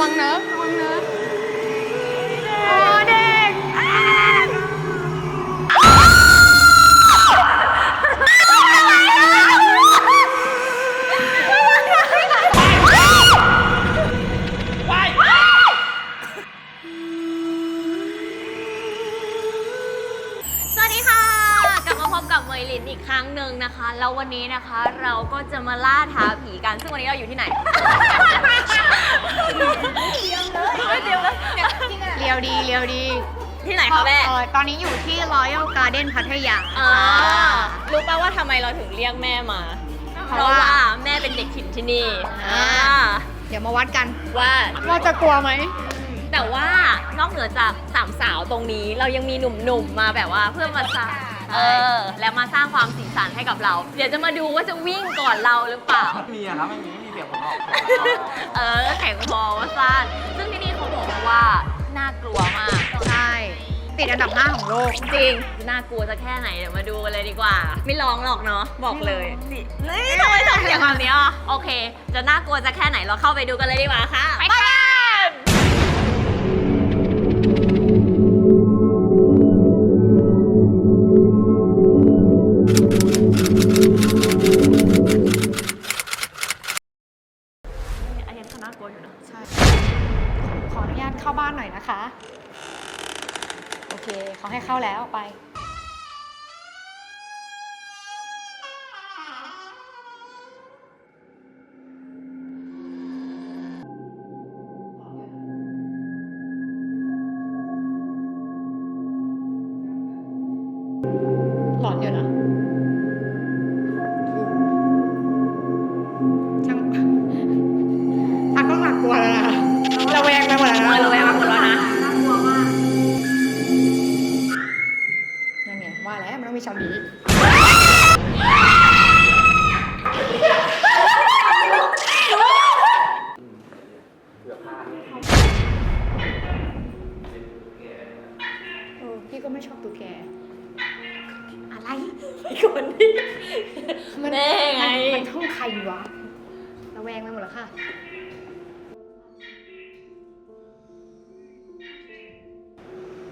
วังนะระวังนะ ยลินอีกครั้งหนึ่งนะคะ แล้ววันนี้นะคะ เราก็จะมาล่าท้าผีกัน ซึ่งวันนี้เราอยู่ที่ไหนไม่เตรียมเลยเรียวดีเรียวดีที่ไหนคะแม่ เอ่อตอนนี้อยู่ที่ Royal Garden พัทยาอ่ารู้ป่าว่าทำไมเราถึงเรียกแม่มา เพเพราะราะว่าว่า แม่เป็นเด็กถิ่นที่นี่อ่า อ่าเดี๋ยวมาวัดกัน ว่าว่าจะกลัวไหม แต่ว่านอกเหนือจากสามสาวตรงนี้ เรายังมีหนุ่มๆมาแบบว่าเพื่อมาสร้าง เออแล้วมาสร้างความสีสันให้กับเรา เดี๋ยวจะมาดูว่าจะวิ่งก่อนเราหรือเปล่า มีอะครับไม่มีไม่มีเสียงผมหรอกเออแข็งคอว่าซ่านซึ่งที่นี่เขาบอกมาว่าน่ากลัวมากใช่ติดอันดับ 5 ของโลก จริง น่ากลัวจะแค่ไหนเดี๋ยวมาดูกันเลยดีกว่า ไม่ร้องหรอกเนาะบอกเลยนี่นี่ทำไมทำเสียงแบบนี้อะโอเค จะน่ากลัวจะแค่ไหนเราเข้าไปดูกันเลยดีกว่าค่ะ ไปกัน เขาน่ากลัวอยู่นะใช่ ขออนุญาตเข้าบ้านหน่อยนะคะ โอเคเขาให้เข้าแล้วไป เออพี่ก็ไม่ชอบตุ๊กแก อะไรอีกคนที่มันแม่ไง มันมันท่องใครวะระแวงไปหมดแล้วค่ะ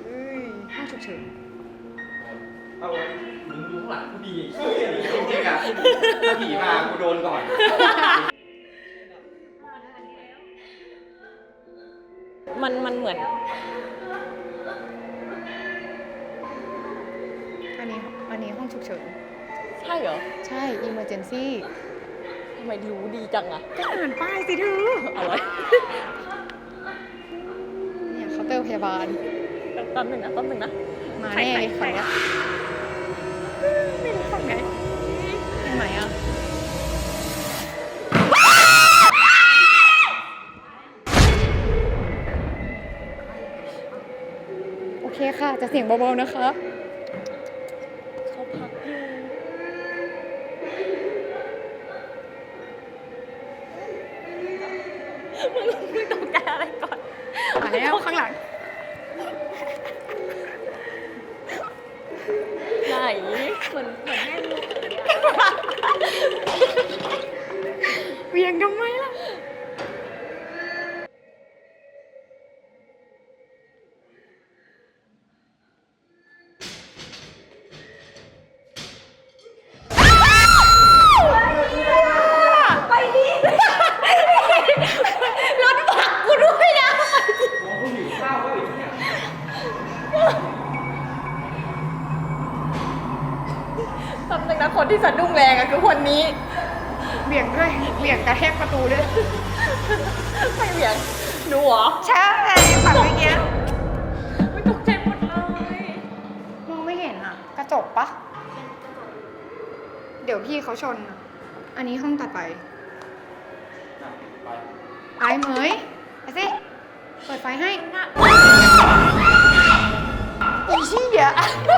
เฮ้ยห้องฉุกเฉินเอาไว้มึงดูข้างหลังกูดีจริงๆอะถ้าผีมากูโดนก่อน มันมันเหมือน อันนี้อันนี้ห้องฉุกเฉิน ใช่เหรอใช่ emergency ทำไมรู้ดีจังอะก็อ่านป้ายสิเธอเอาไว้เนี่ยเคาน์เตอร์พยาบาล แป๊บหนึ่งนะแป๊บหนึ่งนะ มาแน่เลยใครฝั่งเนี้ยไม่รู้ฝั่งไหนเป็นไหนอะ คค่ะ จะเสียงเบาๆนะคะเขาพักอยู่มึงมึงตกใจอะไรก่อนมาแล้วข้างหลัง นึงนะคนที่สะดุ้งแรงอะคือคนนี้เวียงด้วยเวียงกระแทกประตูด้วย ไม่เหวียงหนูเหรอใช่ฝั่งเมื่อกี้ไม่ตกใจหมดเลยมองไม่เห็นอะกระจกปะเดี๋ยวพี่เขาชนอะอันนี้ห้องตัดไปไปไปเหมยไปสิ เปิดไฟให้อีชี้เหี้ยบอก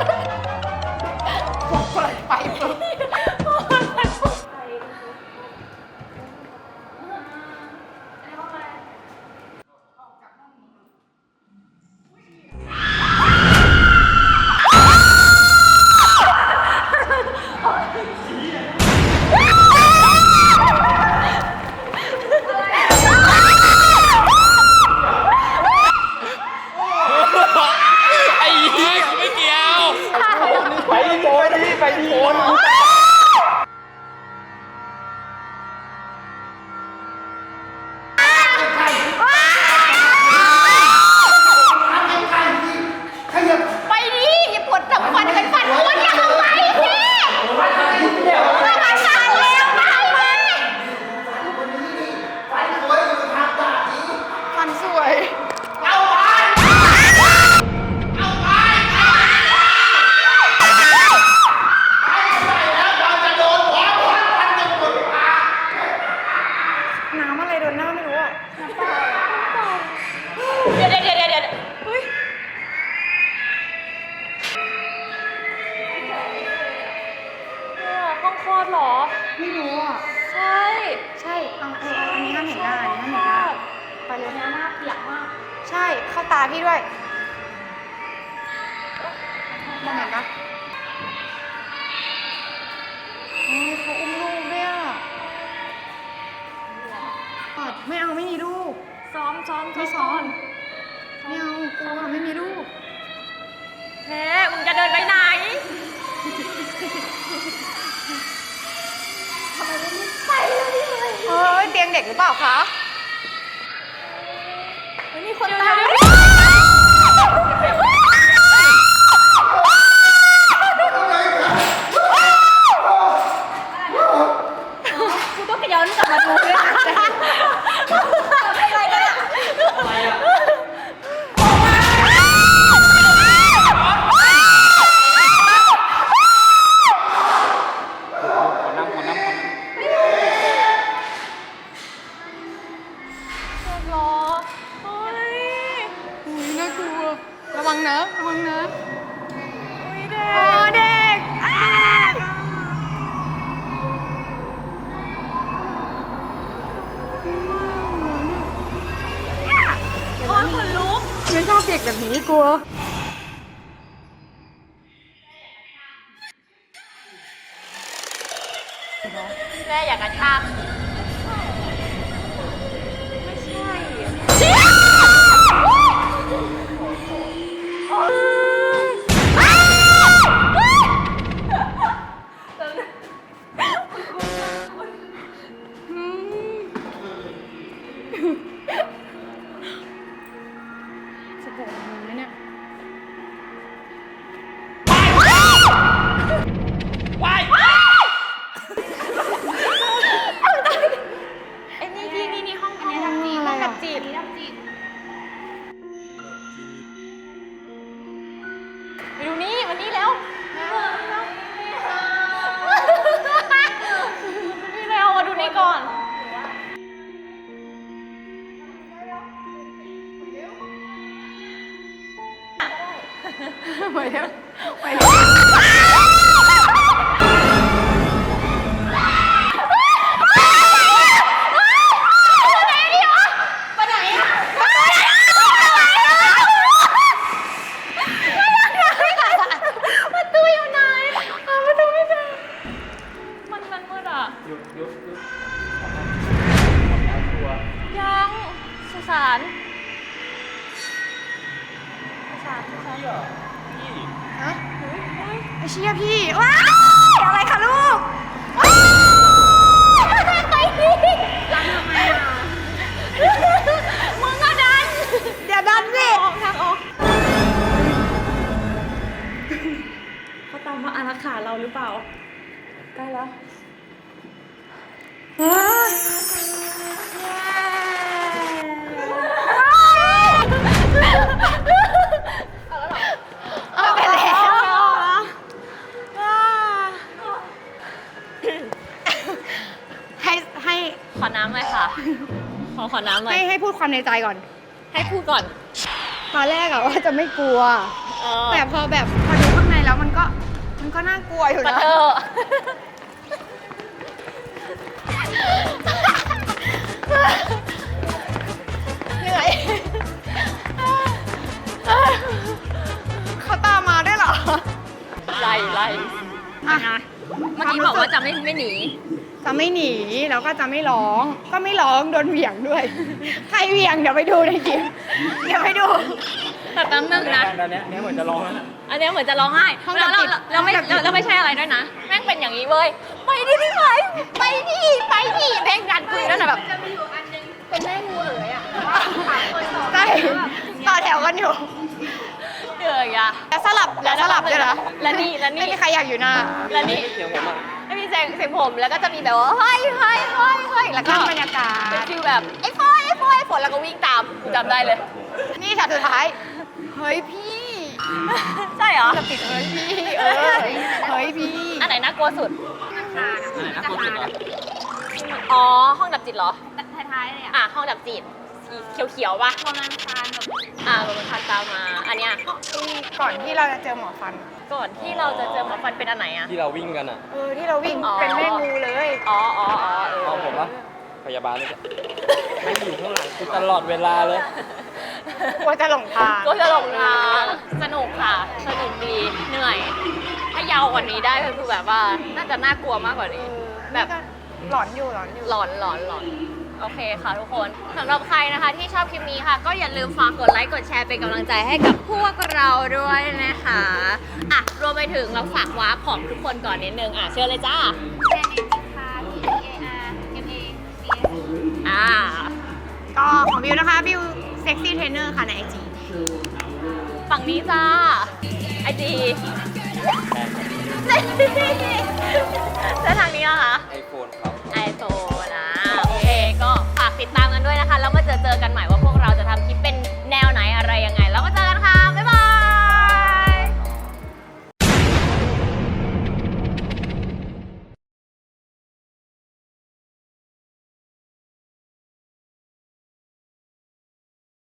น้าเปียกมากใช่เข้าตาพี่ด้วยมองเห็นปะโอ้ยเขาอุ้มลูกด้วยอะปัดไม่เอาไม่มีลูก ซ้อมซ้อมไม่ซ้อนไม่เอากลัวไม่มีลูกเฮ้มึงจะเดินไปไหนเฮ้ยเตียงเด็กหรือเปล่าคะเฮ้ยมี คนตาย ด็กแบบนี้กลัว แม่อยากกระชาก ไปแล้วไปแล้ว เชี่ยพี่ ว้าย อะไรคะลูกว้ายไปดิรันทำไมอะมึงก็ดัน เดี๋ยวดันสิออกทางออกเขาตามมาอาณาขาเราหรือเปล่า ใกล้แล้วเอ ขอน้ำเลยค่ะ ขอขอน้ำหน่อให้ยให้พูดความในใจก่อน ให้พูดก่อน ตอนแรกอะว่าจะไม่กลัว เออแต่พอแบบพอดูข้างในแล้วมันก็ มันก็น่ากลัวอยู่มานะเถอะเหนื่อยเขาตามมาด้วยเหรอไล่ไล่อะ เมื่อกี้บอกว่าจะไม่ไม่หนี จะไม่หนีแล้วก็จะไม่ร้อง ก็ไม่ร้องโดนเหวี่ยงด้วย ใครเหวี่ยงเดี๋ยวไปดูในคลิปเดี๋ยวไปดู แต่แป๊บนึงนะ ตอนเนี้ยเนี้ยเหมือนจะร้องแล้วนะอันเนี้ยเหมือนจะร้องไห้ห้องแล้วดับเราจิตเราไม่ห้องดับจิตเราไม่ใช่อะไรด้วยนะ แม่งเป็นอย่างนี้เว้ย ไปดิพี่ไหมไปดิไปดิแม่งดันคุยแล้วนะแบบใช่ต่อแถวกันอยู่ เดี๋ยวออย่างเงี้ยแล้วสลับแล้วสลับด้วยนะและนี่และนี่ ไม่มีใครอยากอยู่หน้า และนี่ เสียงผมอะ ไม่มีเสียงเสียงผมแล้วก็จะมีแบบว่าเฮ้ยเฮ้ยเฮ้ยเฮ้ยแล้วก็ข้ามบรรยากาเป็นศฟิลแบบไอ้ฟอยไอ้ฟอยไอ้ฝนแล้วก็วิ่งตามกูจำได้เลย นี่ฉากสุดท้ายเฮ้ยพี่ใช่เหรอจะปิดเฮ้ยพี่เออเฮ้ยพี่อันไหนน่ากลัวสุดอะไรนะคนสุดเหรออ๋อห้องดับจิตเหรอท้ายๆเลยอะอะห้องดับจิตสี เขียวๆป่ะ ประมาณคานแบบอะลงคันตามมา อันเนี้ยก่อนที่เราจะเจอหมอฟัน ก่อนที่เราจะเจอหมอฟันเป็นอันไหนอะ ที่เราวิ่งกันอะเออที่เราวิ่งอ๋อ เป็นแม่งูเลยอ๋ออ๋ออ๋อเออเอาผมปะพยาบาลเลยจ้ะไม่อยู่ข้างหลังกูตลอดเวลาเลย กลัวจะหลงทางก็จะลงทางสนุกค่ะ สนุกดีเหนื่อย ถ้ายาวกว่านี้ได้ก็คือแบบว่าน่าจะน่ากลัวมากกว่านี้แบบหลอนอยู่หลอนอยู่หลอนหลอนหลอน โอเคค่ะทุกคนสำหรับใครนะคะที่ชอบคลิปนี้ค่ะ ก็อย่าลืมฝากกดไลค์กดแชร์เป็นกำลังใจให้กับพวกเราด้วยนะคะอะรวมไปถึงเราฝากวาร์ปของทุกคนก่อนนิดนึงอะเชิญเลยจ้าแบรนจิค่ะ T E A R M A C S อ่าก็ของบิวนะคะบิวเซ็กซี่เทรนเนอร์ค่ะในไอจีฝั่งนี้จ้าไอจีเส้นท